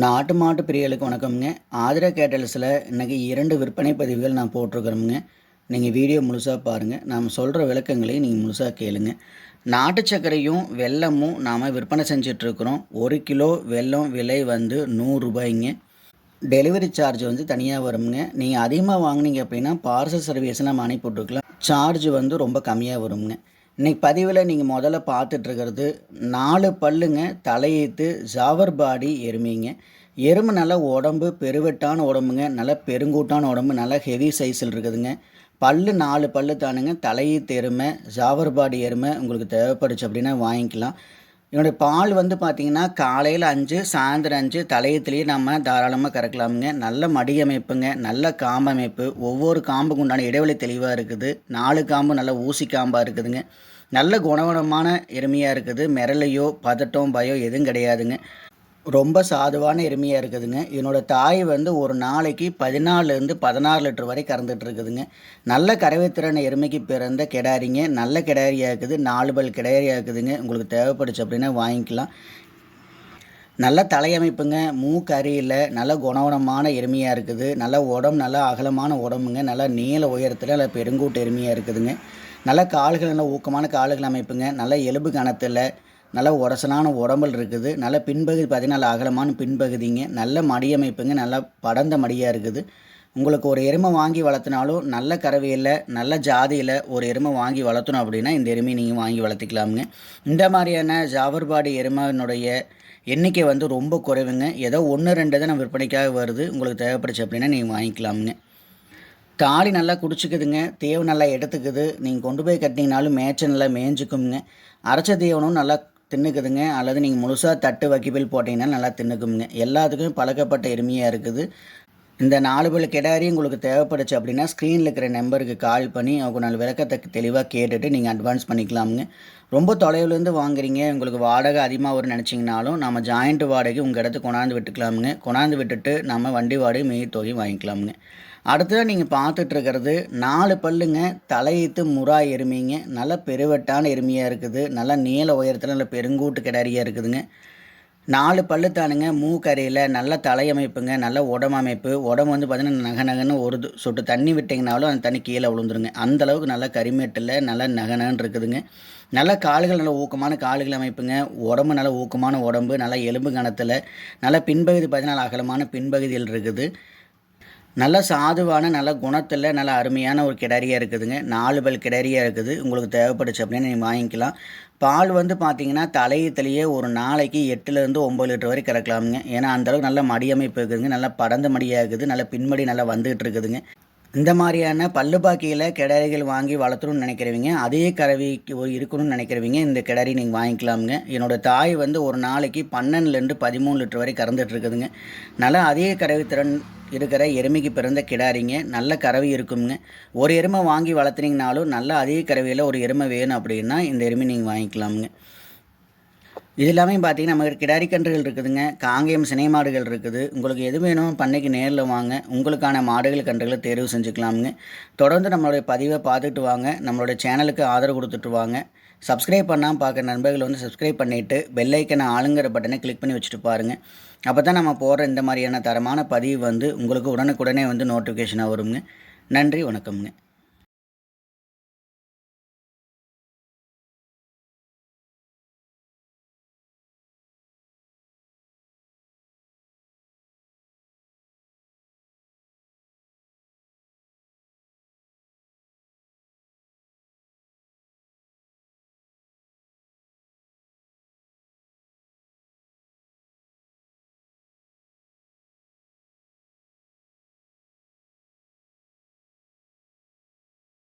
நாட்டு மாட்டு பிரியர்களுக்கு வணக்கம்ங்க. ஆதிரா கேட்டல்ஸில் இன்றைக்கி இரண்டு விற்பனை பதிவுகள் நான் போட்டிருக்கிறோமுங்க. நீங்கள் வீடியோ முழுசாக பாருங்கள் நாம் சொல்கிற விளக்கங்களையும் நீங்கள் முழுசாக கேளுங்க. நாட்டு சர்க்கரையும் வெல்லமும் நாம் விற்பனை செஞ்சிட்ருக்குறோம். ஒரு கிலோ வெல்லம் விலை வந்து நூறுரூபாய்ங்க டெலிவரி சார்ஜ் வந்து தனியாக வருங்க நீங்கள் அதிகமாக வாங்கினீங்க அப்படின்னா பார்சல் சர்வீஸ் நம்ம அனுப்பிவிட்ருக்கலாம் சார்ஜ் வந்து ரொம்ப கம்மியாக வருங்க இன்னைக்கு பதிவில் நீங்கள் முதல்ல பார்த்துட்ருக்கிறது நாலு பல்லுங்க தலையீத்து ஜாவர் பாடி எருமைங்க. எருமை நல்ல உடம்பு பெருவெட்டான உடம்புங்க நல்ல பெருங்கூட்டான உடம்பு நல்ல ஹெவி சைஸில் இருக்குதுங்க. பல்லு நாலு பல்லு தானுங்க தலையீத்து எருமை ஜாவர் பாடி எருமை உங்களுக்கு தேவைப்படுச்சு அப்படின்னா வாங்கிக்கலாம். என்னுடைய பால் வந்து பார்த்திங்கன்னா காலையில் அஞ்சு சாயந்தரம் அஞ்சு தலையத்துலேயே நம்ம தாராளமாக கறக்கலாமுங்க. நல்ல மடி அமைப்புங்க நல்ல காம்பு அமைப்பு. ஒவ்வொரு காம்புக்கு உண்டான இடைவெளி தெளிவாக இருக்குது. நாலு காம்பு நல்ல ஊசி காம்பாக இருக்குதுங்க. நல்ல குணகுணமான எருமையாக இருக்குது. மிரளையோ பதட்டம் பயம் எதுவும் கிடையாதுங்க. ரொம்ப சாதுவான எருமையாக இருக்குதுங்க. என்னோடய தாய் வந்து ஒரு நாளைக்கு பதினாலுலேருந்து பதினாறு லிட்டர் வரை கறந்துட்டு இருக்குதுங்க. நல்ல கறவைத்திறன் எருமைக்கு பிறந்த கிடாரிங்க. நல்ல கிடாரியாக இருக்குது. நாலு பல் கிடாரியாக இருக்குதுங்க. உங்களுக்கு தேவைப்படுச்சு அப்படின்னா வாங்கிக்கலாம். நல்ல தலையமைப்புங்க. மூக்கரியில் நல்ல குணவனமான எருமையாக இருக்குது. நல்ல உடம்பு நல்ல அகலமான உடம்புங்க. நல்ல நீள உயரத்தில் நல்ல பெருங்கூட்டு எருமையாக இருக்குதுங்க. நல்ல கால்கள் நல்ல ஊக்கமான கால்கள் அமைப்புங்க. நல்ல எலும்பு கணத்தில் நல்ல உரசனான உடம்பல் இருக்குது. நல்ல பின்பகுதி பார்த்திங்கன்னா அகலமான பின்பகுதிங்க. நல்ல மடியமைப்புங்க. நல்ல படந்த மடியாக இருக்குது. உங்களுக்கு ஒரு எருமை வாங்கி வளர்த்தினாலும் நல்ல கறவையில் நல்ல ஜாதியில் ஒரு எருமை வாங்கி வளர்த்தணும் அப்படின்னா இந்த எருமையை நீங்கள் வாங்கி வளர்த்திக்கலாமுங்க. இந்த மாதிரியான ஜாவர்பாடி எருமையினுடைய எண்ணிக்கை வந்து ரொம்ப குறைவுங்க. ஏதோ ஒன்று ரெண்டு தான் விற்பனைக்காக வருது. உங்களுக்கு தேவைப்படுச்சு அப்படின்னா நீங்கள் வாங்கிக்கலாமுங்க. தாலி நல்லா குடிச்சிக்குதுங்க. தேவை நல்லா எடுத்துக்குது. நீங்கள் கொண்டு போய் கட்டினீங்கனாலும் மேய்ச்சல் நல்லா மேய்ஞ்சிக்குங்க. அரைச்ச தேவனும் நல்லா தின்னுக்குதுங்க. அல்லது நீங்கள் முழுசாக தட்டு வக்கிப்பில் போட்டிங்கன்னா நல்லா தின்னுக்குங்க எல்லாத்துக்கும் பழக்கப்பட்ட எருமையாக இருக்குது. இந்த நாலு பேர் கிடாரி உங்களுக்கு தேவைப்படுச்சு அப்படின்னா ஸ்க்ரீனில் இருக்கிற நம்பருக்கு கால் பண்ணி அவங்க நாலு விளக்கத்தை தெளிவாக கேட்டுட்டு நீங்கள் அட்வான்ஸ் பண்ணிக்கலாமுங்க. ரொம்ப தொலைவுலேருந்து வாங்குறீங்க. உங்களுக்கு வாடகை அதிகமாக வரும்னு நினச்சிங்கனாலும் நம்ம ஜாயிண்ட் வாடகை உங்கள் இடத்துக்கு கொண்டாந்து விட்டுக்கலாமுங்க. கொண்டாந்து விட்டுட்டு நம்ம வண்டி வாடகை மெய் தொகை வாங்கிக்கலாமுங்க. அடுத்ததாக நீங்கள் பார்த்துட்ருக்கிறது நாலு பல்லுங்க தலையீத்து முறா எருமைங்க. நல்ல பெருவெட்டான எருமையாக இருக்குது. நல்லா நீள உயரத்தில் நல்ல பெருங்கூட்டு கிடாரியாக இருக்குதுங்க. நாலு பல்லு தானுங்க. மூக்கரையில் நல்ல தலையமைப்புங்க. நல்ல உடம்பமைப்பு உடம்பு வந்து பார்த்திங்கன்னா நக நகன்னு ஒரு சொட்டு தண்ணி விட்டிங்கனாலும் அந்த தண்ணி கீழே விழுந்துருங்க. அந்தளவுக்கு நல்ல கரிமேட்டில் நல்ல நகனன்னு இருக்குதுங்க. நல்ல கால்கள் நல்ல ஊக்கமான கால்கள் அமைப்புங்க. உடம்பு நல்ல ஊக்கமான உடம்பு. நல்ல எலும்பு கணத்தில் நல்ல பின்பகுதி பார்த்திங்கன்னா அகலமான பின்பகுதியில் இருக்குது. நல்ல சாதுவான நல்ல குணத்தில் நல்ல அருமையான ஒரு கிடரியாக இருக்குதுங்க. நாலு பல் கிடரியாக இருக்குது. உங்களுக்கு தேவைப்படுச்சு அப்படின்னு நீங்கள் வாங்கிக்கலாம். பால் வந்து பார்த்தீங்கன்னா தலையத்துலேயே ஒரு நாளைக்கு எட்டுலேருந்து ஒம்பது லிட்டர் வரை கறக்கலாமுங்க. ஏன்னா அந்தளவுக்கு நல்ல மடியமைப்பு இருக்குதுங்க. நல்லா படந்த மடியாக இருக்குது. நல்ல பின்மடி நல்லா வந்துகிட்டு இருக்குதுங்க. இந்த மாதிரியான பல்லு பாக்கியில் கிடாரிகள் வாங்கி வளர்த்தணும்னு நினைக்கிறவங்க அதே கறவிக்கு இருக்கணும்னு நினைக்கிறவங்க இந்த கிடரி நீங்கள் வாங்கிக்கலாமுங்க. என்னோடய தாய் வந்து ஒரு நாளைக்கு பன்னெண்டுலேருந்து பதிமூணு லிட்டர் வரை கறந்துட்டு இருக்குதுங்க. நல்லா அதே கறவி திறன் இருக்கிற எருமைக்கு பிறந்த கிடாரிங்க. நல்ல கறவை இருக்குங்க ஒரு எருமை வாங்கி வளர்த்துனீங்கனாலும் நல்ல அதே கறவையில் ஒரு எருமை வேணும் அப்படின்னா இந்த எருமை நீங்கள் வாங்கிக்கலாமுங்க. இது எல்லாமே பார்த்தீங்கன்னா நம்ம கிடாரி கன்றுகள் இருக்குதுங்க. காங்கேயம் சினை மாடுகள் இருக்குது. உங்களுக்கு எது வேணும் பண்ணைக்கு நேரில் வாங்க. உங்களுக்கான மாடுகள் கன்றுகளை தேர்வு செஞ்சுக்கலாமுங்க. தொடர்ந்து நம்மளுடைய பதிவை பார்த்துட்டு வாங்க. நம்மளுடைய சேனலுக்கு ஆதரவு கொடுத்துட்டு வாங்க. சப்ஸ்கிரைப் பண்ணாமல் பார்க்குற நண்பர்கள் வந்து சப்ஸ்கிரைப் பண்ணிவிட்டு பெல்லைக்கனை ஆளுங்கிற பட்டனை கிளிக் பண்ணி வச்சுட்டு பாருங்கள் அப்போ தான் நம்ம போகிற இந்த மாதிரியான தரமான பதிவு வந்து உங்களுக்கு உடனுக்குடனே வந்து நோட்டிஃபிகேஷனாக வருங்க. நன்றி வணக்கம்ங்க.